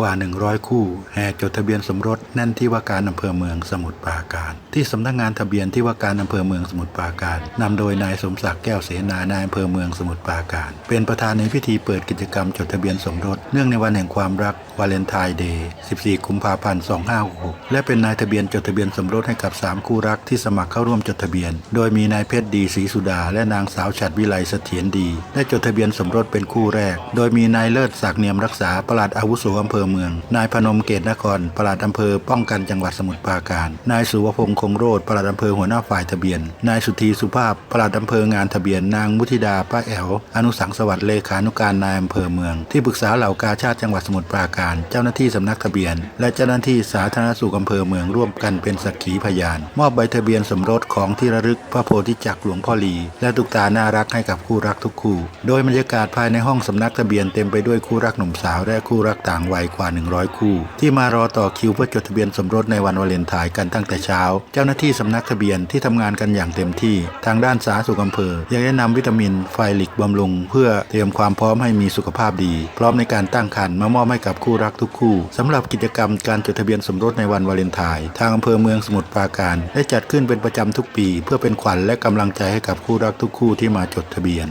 กว่า 100 คู่ แห่จดทะเบียนสมรสแน่นที่ว่าการอำเภอเมืองสมุทรปราการ ที่สำนักงานทะเบียนที่ว่าการอำเภอเมืองสมุทรปราการนำโดยนายสมศักดิ์แก้วเสนานายอำเภอเมืองสมุทรปราการ เป็นประธานในพิธีเปิดกิจกรรมจดทะเบียนสมรสเนื่องในวันแห่งความรักวาเลนไทน์เดย์ 14 กุมภาพันธ์ 2566 และเป็นนายทะเบียนจดทะเบียนสมรสให้กับ 3 คู่รักที่สมัครเข้าร่วมจดทะเบียน โดยมีนายเพชรดีศรีสุดา และนางสาวฉัดวิไลเสถียรดี ได้จดทะเบียนสมรสเป็นคู่แรก โดยมีนายเลิศศักดิ์เนียมรักษาประหลัดอาวุโสอำเภอเมือง นายพนมเกตนครปลัดอำเภอป้องกันจังหวัดสมุทรปราการ นายสุวพงษ์คงโรธปลัดอำเภอหัวหน้าฝ่ายทะเบียน นายสุธีสุภาพปลัดอำเภองานทะเบียน นางมุทิดาป้าแอวอนุสังสวัสดิ์เลขานุการนายอำเภอเมือง ที่ปรึกษาเหล่ากาชาติจังหวัดสมุทรปราการ เจ้าหน้าที่สำนักทะเบียน และเจ้าหน้าที่สาธารณสุขอำเภอเมืองร่วมกันเป็นสักขีพยาน มอบใบทะเบียนสมรสของที่ระลึกพระโพธิจักรหลวงพ่อลีและตุกตาน่ารักให้กับคู่รักทุกคู่ โดยบรรยากาศภายในห้องสำนักทะเบียนเต็มไปด้วยคู่รักหนุ่มสาวและคู่รักต่างวัยกว่า 100 คู่ ที่มารอต่อคิวเพื่อจดทะเบียนสมรสในวันวาเลนไทน์กันตั้งแต่เช้า เจ้าหน้าที่สำนักทะเบียนที่ทำงานกันอย่างเต็มที่ ทางด้านสาธารณสุขอำเภอยังได้นำวิตามินไฟลิกบำรุง เพื่อเตรียมความพร้อมให้มีสุขภาพดี พร้อมในการตั้งครรภ์มามอบให้กับคู่รักทุกคู่สำหรับกิจกรรมการจดทะเบียนสมรสในวันวาเลนไทน์ทางอำเภอเมืองสมุทรปราการ ได้จัดขึ้นเป็นประจำทุกปี เพื่อเป็นขวัญและกำลังใจให้กับคู่รักทุกคู่ที่มาจดทะเบียน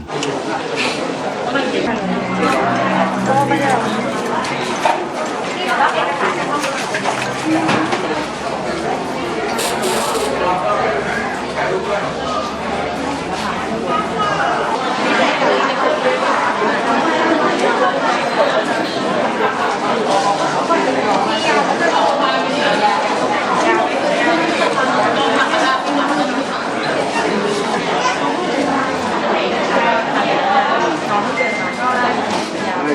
เ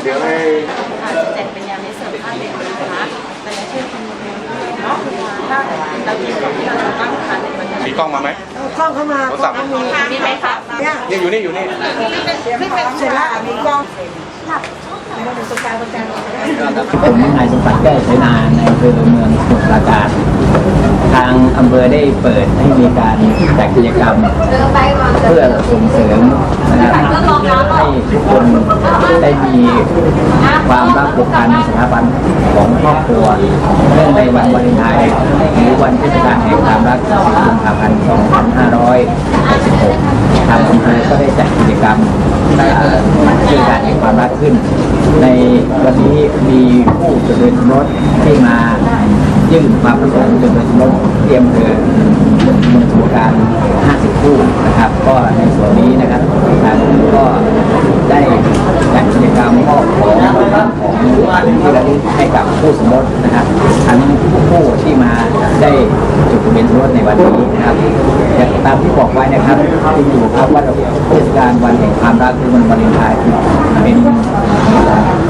ดี๋ยวให้แต่เป็นยาในเสริมผ้าเด็กนะคะแต่ในชื่อคุณ ถ้าเรากินของที่เราตั้งทานกัน มีกล้องมาไหมกล้องเข้ามาโทรศัพท์กล้องมีมีไหมคะเนี่ยนี่อยู่นี่อยู่นี่เสร็จแล้วมีกล้องตรงกลางตรงกลางผมนายสมศักดิ์แก้วเสนาในอำเภอเมืองสมุทรปราการทางอำเภอได้เปิดให้มีการจัดกิจกรรม เพื่อส่งเสริมนะครับให้ทุกคนได้มีความรักผูกพันสถาบันของครอบครัวเนื่องในวันวาเลนไทน์หรือวันเทศกาลแห่งความรัก10กุมภาพันธ์2566ทางอำเภอก็ได้จัดกิจกรรมเอ่อเทศกาลแห่งความรักขึ้น ในวันนี้มีผู้จดทะเบียนสมรสที่มายื่นความประสงค์จดทะเบียนสมรสเตรียมเธอเมืองสมุทรปราการ 50 คู่นะครับ ก็ในส่วนนี้นะครับทางก็ได้จัดกิจกรรมมอบข ที่ระลึกให้กับผู้สมรสนะครับทั้งผู้ที่มาได้จดทะเบียนสมรสในวันนี้นะครับอย่างตามที่บอกไว้นะครับที่อยู่ครับว่าเทศกาลวันแห่งความรักคือวันวาเลนไทน์เป็น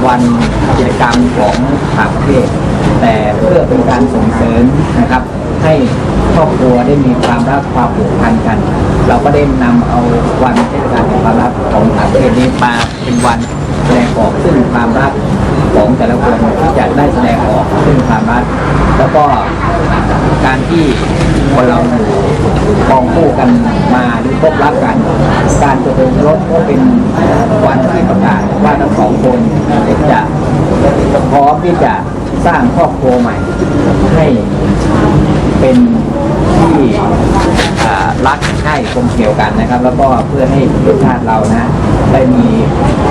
วันกิจกรรมของต่างประเทศ แต่เพื่อเป็นการส่งเสริมนะครับ ให้ครอบครัวได้มีความรักความผูกพันกัน เราก็ได้นำเอาวันเทศกาลแห่งความรักของต่างประเทศนี้มาเป็นวันแสดงออกซึ่งความรัก ของแต่ละคนที่จะได้แสดงออกซึ่งความรักแล้วก็การที่คนเราคองคู่กันมาหรือพบรักกัน การจะเบียนรสก็เป็นวันที่ประกาศว่าทั้งสองคนจะพร้อมที่จะสร้างครอบครัวใหม่ ให้เป็นที่รักใคร่กลมเกลียวกันนะครับ แล้วก็เพื่อให้ประเทศชาติเรานะ ได้มี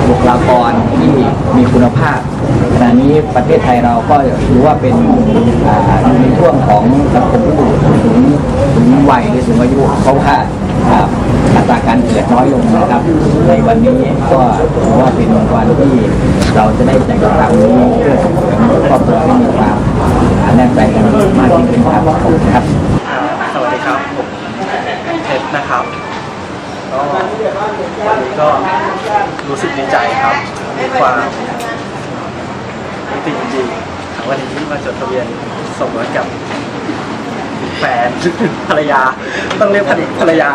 บุคลากรที่มีคุณภาพ นี้ประเทศไทยเราก็ถือว่าเป็นอยู่ในช่วงของสังคมผู้สูงถึงวัยหรือสูงอายุเพราะว่าครับอัตราการเกิดน้อยลงนะครับ ในวันนี้ก็ถือว่าเป็นวันที่เราจะได้จัดกิจกรรมนี้เพื่อส่งเสริมครอบครัวให้มีความแน่นแนกันมากยิ่งขึ้นครับขอบคุณครับ สวัสดีครับผมเพชรนะครับก็วันนี้ก็รู้สึกดีใจครับมีความ ดีจริงๆวันนี้มาจดทะเบียนสมรสกับแฟนภรรยา ต้องเรียกภรรยา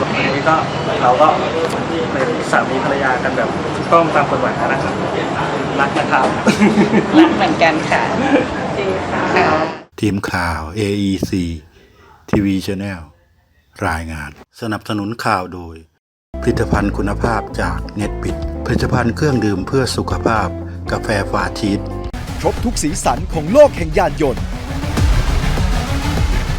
วันนี้ก็เราก็เป็นสามีภรรยากันแบบถูกต้องตามกฎหมายนะครับรักนะครับรักเหมือนกันค่ะค่ะทีมข่าว AEC TV Channel รายงาน สนับสนุนข่าวโดย ผลิตภัณฑ์คุณภาพจากเน็ตปิด ผลิตภัณฑ์เครื่องดื่มเพื่อสุขภาพ กาแฟฟาทิสครบทุกสีสันของโลกแห่งยานยนต์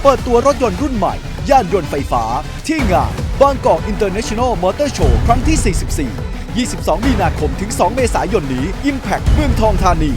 เปิดตัวรถยนต์รุ่นใหม่ ย่านยนต์ไฟฟ้า ที่งานบางกอกอินเตอร์เนชั่นแนลมอเตอร์โชว์ครั้งที่ 44 22 มีนาคมถึง 2 เมษายนนี้ Impact เมืองทองธานี